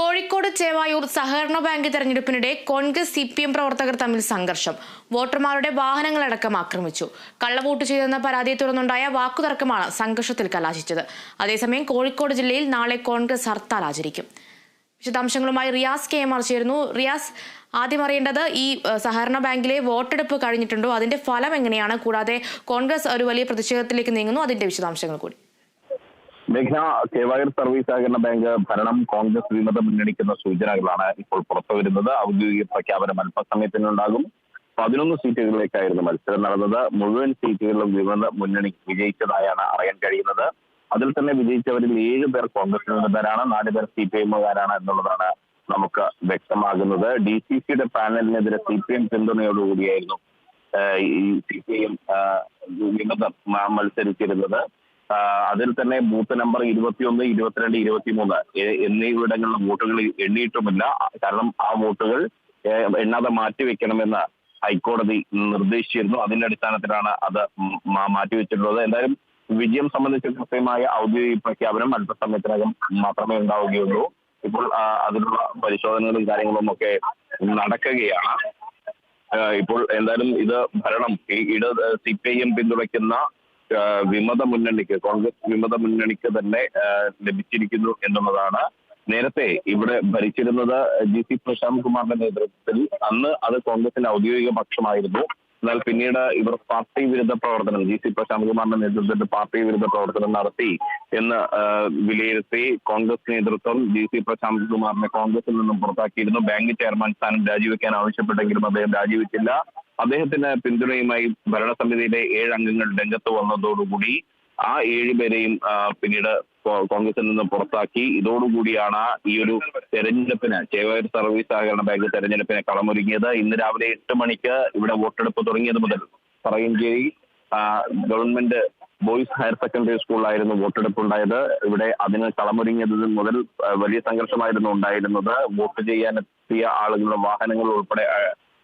കോഴിക്കോട് ചേവായൂർ സഹകരണ ബാങ്ക് തെരഞ്ഞെടുപ്പിനിടെ Congress C P M പ്രവർത്തകർ തമ്മിൽ സംഘർഷം. വോട്ടർമാരുടെ വാഹനങ്ങളടക്കം ആക്രമിച്ചു. കള്ളവോട്ട് ചെയ്തെന്ന പരാതിയെ തുടർന്നുണ്ടായ വാക്കുതർക്കമാണ് സംഘർഷത്തിൽ കലാശിച്ചത്. അതേസമയം കോഴിക്കോട് ജില്ലയിൽ നാളെ കോൺഗ്രസ് ഹർത്താൽ ആചരിക്കും. വിശദാംശങ്ങളുമായി റിയാസ് കെ എം ആർ ചേരുന്നു. റിയാസ് ആദ്യം അറിയേണ്ടത് ഈ സഹകരണ ബാങ്കിലെ വോട്ടെടുപ്പ് കഴിഞ്ഞിട്ടുണ്ടോ? അതിന്റെ ഫലം എങ്ങനെയാണ്? കൂടാതെ കോൺഗ്രസ് ഒരു വലിയ പ്രതിഷേധത്തിലേക്ക് നീങ്ങുന്നു. അതിന്റെ വിശദാംശങ്ങൾ കൂടി. മേഘന കേവായർ സർവീസ് സഹകരണ ബാങ്ക് ഭരണം കോൺഗ്രസ് വിമത മുന്നണിക്കുന്ന സൂചനകളാണ് ഇപ്പോൾ പുറത്തു വരുന്നത്. ഔദ്യോഗിക പ്രഖ്യാപനം അല്പസമയത്തിനുണ്ടാകും പതിനൊന്ന് സീറ്റുകളിലേക്കായിരുന്നു മത്സരം നടന്നത്. മുഴുവൻ സീറ്റുകളിലും വിമത മുന്നണി വിജയിച്ചതായാണ് അറിയാൻ കഴിയുന്നത്. അതിൽ തന്നെ വിജയിച്ചവരിൽ ഏഴ് പേർ കോൺഗ്രസ് വിമതരാണ് നാല് പേർ സി പി എമ്മുകാരാണ് എന്നുള്ളതാണ് നമുക്ക് വ്യക്തമാകുന്നത്. ഡി സി സിയുടെ പാനലിനെതിരെ സി പി എം പിന്തുണയോടുകൂടിയായിരുന്നു ഈ സി പി എം വിമതം മത്സരിച്ചിരുന്നത്. അതിൽ തന്നെ ബൂത്ത് നമ്പർ ഇരുപത്തിയൊന്ന് ഇരുപത്തിരണ്ട് ഇരുപത്തിമൂന്ന് എന്നിവിടങ്ങളിലെ വോട്ടുകൾ എണ്ണിയിട്ടുമില്ല. കാരണം ആ വോട്ടുകൾ എണ്ണാതെ മാറ്റിവെക്കണമെന്ന് ഹൈക്കോടതി നിർദ്ദേശിച്ചിരുന്നു. അതിന്റെ അടിസ്ഥാനത്തിലാണ് അത് മാറ്റിവെച്ചിട്ടുള്ളത് എന്തായാലും വിജയം സംബന്ധിച്ച കൃത്യമായ ഔദ്യോഗിക പ്രഖ്യാപനം അല്പസമയത്തിനകം മാത്രമേ ഉണ്ടാവുകയുള്ളൂ. ഇപ്പോൾ അതിനുള്ള പരിശോധനകളും കാര്യങ്ങളും ഒക്കെ നടക്കുകയാണ്. ഇപ്പോൾ എന്തായാലും ഇത് ഭരണം ഈ ഇട സി പി ഐ എം പിന്തുണയ്ക്കുന്ന വിമത മുന്നണിക്ക് കോൺഗ്രസ് വിമത മുന്നണിക്ക് തന്നെ ലഭിച്ചിരിക്കുന്നു എന്നുള്ളതാണ് നേരത്തെ ഇവിടെ ഭരിച്ചിരുന്നത് ജി സി പ്രശാന്ത് കുമാറിന്റെ നേതൃത്വത്തിൽ. അന്ന് അത് കോൺഗ്രസിന്റെ ഔദ്യോഗിക പക്ഷമായിരുന്നു. എന്നാൽ പിന്നീട് ഇവർ പാർട്ടി വിരുദ്ധ പ്രവർത്തനം ജി സി പ്രശാന്ത് കുമാറിന്റെ നേതൃത്വത്തിൽ പാർട്ടി വിരുദ്ധ പ്രവർത്തനം നടത്തി എന്ന് വിലയിരുത്തി കോൺഗ്രസ് നേതൃത്വം ജി സി പ്രശാന്ത് കുമാറിനെ കോൺഗ്രസിൽ നിന്നും പുറത്താക്കിയിരുന്നു. ബാങ്ക് ചെയർമാൻ സ്ഥാനം രാജിവെക്കാൻ ആവശ്യപ്പെട്ടെങ്കിലും അദ്ദേഹം രാജിവെച്ചില്ല. അദ്ദേഹത്തിന് പിന്തുണയുമായി ഭരണസമിതിയിലെ ഏഴ് അംഗങ്ങൾ രംഗത്ത് വന്നതോടുകൂടി ആ ഏഴ് പേരെയും പിന്നീട് കോൺഗ്രസിൽ നിന്ന് പുറത്താക്കി. ഇതോടുകൂടിയാണ് ഈ ഒരു തെരഞ്ഞെടുപ്പിന് ചേവായൂർ സർവീസ് സഹകരണ ബാങ്ക് തെരഞ്ഞെടുപ്പിന് കളമൊരുങ്ങിയത്. ഇന്ന് രാവിലെ എട്ട് മണിക്ക് ഇവിടെ വോട്ടെടുപ്പ് തുടങ്ങിയത് മുതൽ Parayancheri government boys higher secondary സ്കൂളിലായിരുന്നു വോട്ടെടുപ്പ് ഉണ്ടായത്. ഇവിടെ അതിന് കളമൊരുങ്ങിയത് മുതൽ വലിയ സംഘർഷമായിരുന്നു ഉണ്ടായിരുന്നത്. വോട്ട് ചെയ്യാനെത്തിയ ആളുകളുടെ വാഹനങ്ങൾ ഉൾപ്പെടെ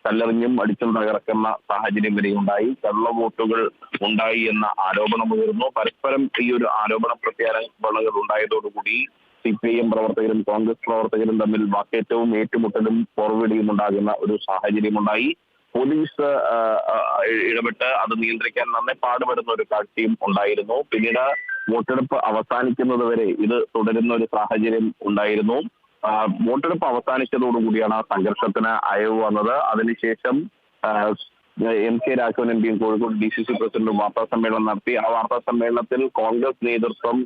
കല്ലെറിഞ്ഞും അടിച്ചും തകർക്കുന്ന സാഹചര്യം വരെ ഉണ്ടായി കള്ള വോട്ടുകൾ ഉണ്ടായി എന്ന ആരോപണം ഉയർന്നു. പരസ്പരം ഈ ഒരു ആരോപണ പ്രത്യാരോപണങ്ങൾ ഉണ്ടായതോടുകൂടി സി പി ഐ എം പ്രവർത്തകരും കോൺഗ്രസ് പ്രവർത്തകരും തമ്മിൽ വാക്കേറ്റവും ഏറ്റുമുട്ടലും പോർവിടിയും ഉണ്ടാകുന്ന ഒരു സാഹചര്യമുണ്ടായി. പോലീസ് ഇടപെട്ട് അത് നിയന്ത്രിക്കാൻ നന്നെ പാടുപെടുന്ന ഒരു കാഴ്ചയും ഉണ്ടായിരുന്നു. പിന്നീട് വോട്ടെടുപ്പ് അവസാനിക്കുന്നത് വരെ ഇത് തുടരുന്ന ഒരു സാഹചര്യം ഉണ്ടായിരുന്നു. വോട്ടെടുപ്പ് അവസാനിച്ചതോടുകൂടിയാണ് ആ സംഘർഷത്തിന് അയവ് വന്നത്. അതിനുശേഷം എം കെ രാഘവൻ എം പിയും കോഴിക്കോട് ഡി സി സി പ്രസിഡന്റും വാർത്താ സമ്മേളനം നടത്തി. ആ വാർത്താ സമ്മേളനത്തിൽ കോൺഗ്രസ് നേതൃത്വം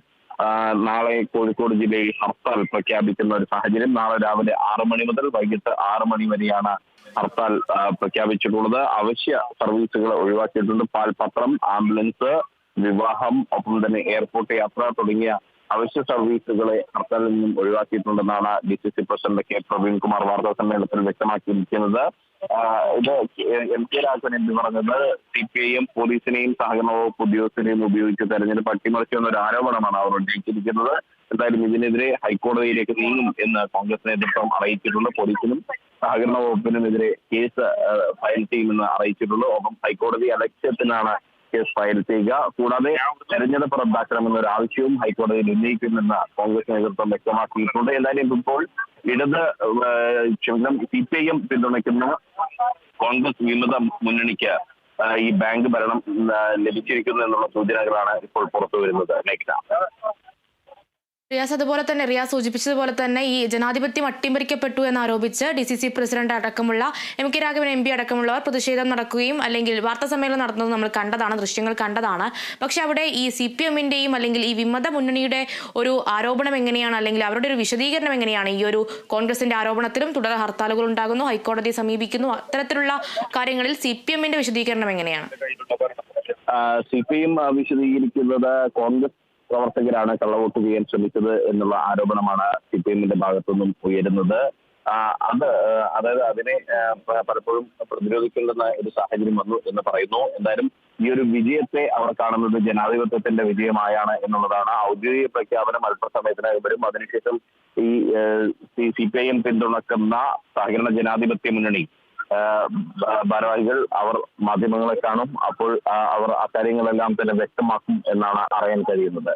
നാളെ കോഴിക്കോട് ജില്ലയിൽ ഹർത്താൽ പ്രഖ്യാപിക്കുന്ന ഒരു സാഹചര്യം നാളെ രാവിലെ ആറ് മണി മുതൽ വൈകിട്ട് ആറ് മണി വരെയാണ് ഹർത്താൽ പ്രഖ്യാപിച്ചിട്ടുള്ളത്. അവശ്യ സർവീസുകൾ ഒഴിവാക്കിയിട്ടുണ്ട്. പാൽപത്രം ആംബുലൻസ് വിവാഹം ഒപ്പം തന്നെ എയർപോർട്ട് യാത്ര തുടങ്ങിയ അവശ്യ സർവീസുകളെ ഹർത്താലിൽ നിന്നും ഒഴിവാക്കിയിട്ടുണ്ടെന്നാണ് D C C president K Praveen Kumar വാർത്താ സമ്മേളനത്തിൽ വ്യക്തമാക്കിയിരിക്കുന്നത്. ഇത് എം കെ രാഘവൻ എന്ന് പറഞ്ഞത് സി പി ഐ എം പോലീസിനെയും സഹകരണ വകുപ്പ് ഉദ്യോഗസ്ഥരെയും ഉപയോഗിച്ച് തെരഞ്ഞെടുപ്പ് അട്ടിമറിച്ചു എന്നൊരു ആരോപണമാണ് അവർ ഉന്നയിച്ചിരിക്കുന്നത്. എന്തായാലും ഇതിനെതിരെ ഹൈക്കോടതിയിലേക്ക് നീങ്ങും എന്ന് കോൺഗ്രസ് നേതൃത്വം അറിയിച്ചിട്ടുണ്ട്. പോലീസിനും സഹകരണ വകുപ്പിനുമെതിരെ കേസ് ഫയൽ ചെയ്യുമെന്ന് അറിയിച്ചിട്ടുള്ളൂ ഒപ്പം ഹൈക്കോടതി അലക്ഷ്യത്തിനാണ് കേസ് ഫയൽ ചെയ്യുക. കൂടാതെ തെരഞ്ഞെടുപ്പ് റദ്ദാക്കണമെന്ന ഒരു ആവശ്യവും ഹൈക്കോടതിയിൽ ഉന്നയിക്കുമെന്ന് കോൺഗ്രസ് നേതൃത്വം വ്യക്തമാക്കിയിട്ടുണ്ട്. എന്തായാലും ഇപ്പോൾ ഇടത് ക്ഷമിക്കണം സി പി ഐ എം പിന്തുണയ്ക്കുന്ന കോൺഗ്രസ് വിമത മുന്നണിക്ക് ഈ ബാങ്ക് ഭരണം ലഭിച്ചിരിക്കുന്നു എന്നുള്ള സൂചനകളാണ് ഇപ്പോൾ പുറത്തു വരുന്നത് മേഘന. റിയാസ് അതുപോലെ തന്നെ റിയാസ് സൂചിപ്പിച്ചതുപോലെ തന്നെ ഈ ജനാധിപത്യം അട്ടിമറിക്കപ്പെട്ടു എന്നാരോപിച്ച് ഡി സി സി പ്രസിഡന്റ് അടക്കമുള്ള M K Raghavan M P അടക്കമുള്ളവർ പ്രതിഷേധം നടക്കുകയും അല്ലെങ്കിൽ വാർത്താ സമ്മേളനം നടത്തുന്നത് നമ്മൾ കണ്ടതാണ് ദൃശ്യങ്ങൾ കണ്ടതാണ്. പക്ഷെ അവിടെ ഈ സി പി എമ്മിന്റെയും അല്ലെങ്കിൽ ഈ വിമത മുന്നണിയുടെ ഒരു ആരോപണം എങ്ങനെയാണ് അല്ലെങ്കിൽ അവരുടെ ഒരു വിശദീകരണം എങ്ങനെയാണ് ഈ ഒരു കോൺഗ്രസിന്റെ ആരോപണത്തിലും തുടർ ഹർത്താലുകൾ ഉണ്ടാകുന്നു ഹൈക്കോടതിയെ സമീപിക്കുന്നു അത്തരത്തിലുള്ള കാര്യങ്ങളിൽ സി പി എമ്മിന്റെ വിശദീകരണം എങ്ങനെയാണ്? സി പി എം വിശദീകരിക്കുന്നത് കോൺഗ്രസ് പ്രവർത്തകരാണ് കള്ളവോട്ട് ചെയ്യാൻ ശ്രമിച്ചത് എന്നുള്ള ആരോപണമാണ് സി പി എമ്മിന്റെ ഭാഗത്തുനിന്നും ഉയരുന്നത്. അത് അതായത് അതിനെ പലപ്പോഴും പ്രതിരോധിക്കേണ്ടുന്ന ഒരു സാഹചര്യം വന്നു എന്ന് പറയുന്നു. എന്തായാലും ഈ ഒരു വിജയത്തെ അവർ കാണുന്നത് ജനാധിപത്യത്തിന്റെ വിജയമായാണ് എന്നുള്ളതാണ്. ഔദ്യോഗിക പ്രഖ്യാപനം അല്പസമയത്തിനകം വരും. അതിനുശേഷം ഈ സി പി ഐ എം പിന്തുണക്കുന്ന സഹകരണ ജനാധിപത്യ മുന്നണി ഭാരവാഹികൾ അവർ മാധ്യമങ്ങളെ കാണും. അപ്പോൾ അവർ അക്കാര്യങ്ങളെല്ലാം തന്നെ വ്യക്തമാക്കും എന്നാണ് അറിയാൻ കഴിയുന്നത്.